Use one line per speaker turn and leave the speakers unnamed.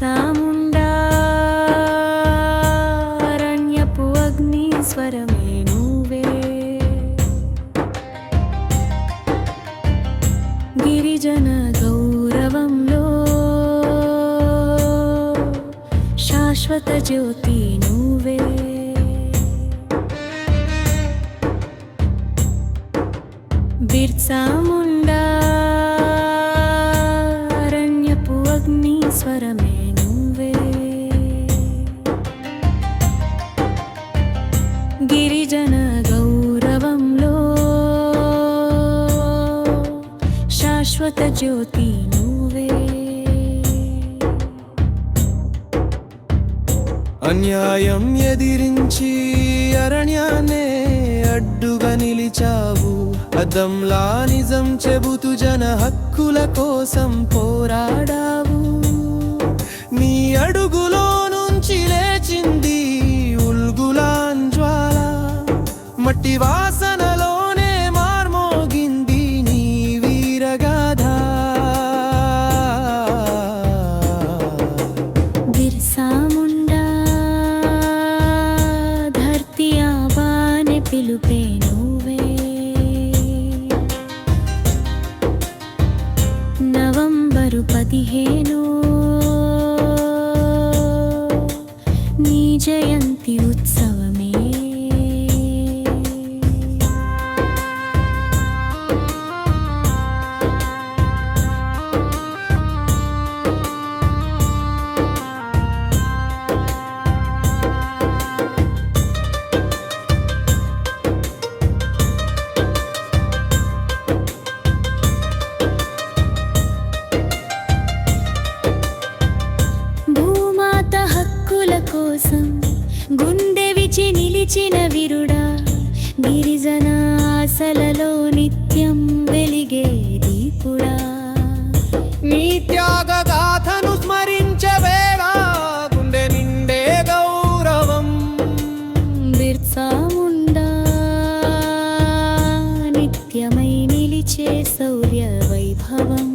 బిర్సా అగ్ని స్వరమే నువ్వే. గిరిజన గౌరవంలో శాశ్వత జ్యోతి నువ్వే. బిర్సా ముండా అగ్ని స్వరమే నువ్వే. గిరిజన గౌరవంలో శాశ్వత జ్యోతి నువ్వే.
అన్యాయం ఎదిరించి అరణ్యానే అడ్డుగా నిలిచావు. అద్దంలా నిజం చెబుతూ జన హక్కుల కోసం పోరాడావు. నీ అడుగులో నుంచి లేచింది ఉల్గులాన్ జ్వాల. మట్టి వాసనలోనే మార్మోగింది నీ వీరగాథ.
బిర్సాముండా ధర్తి ఆవాని పిలుపేను? ಮತಿಯೇನು నిలిచిన విరుడా గిరిజన ఆశలలో నిత్యం వెలిగే దీపుడా. నీ త్యాగ గాథను స్మరించవేళ గుండె నిండే గౌరవం. బిర్సా ముండా నిత్యమై నిలిచే శౌర్య వైభవం.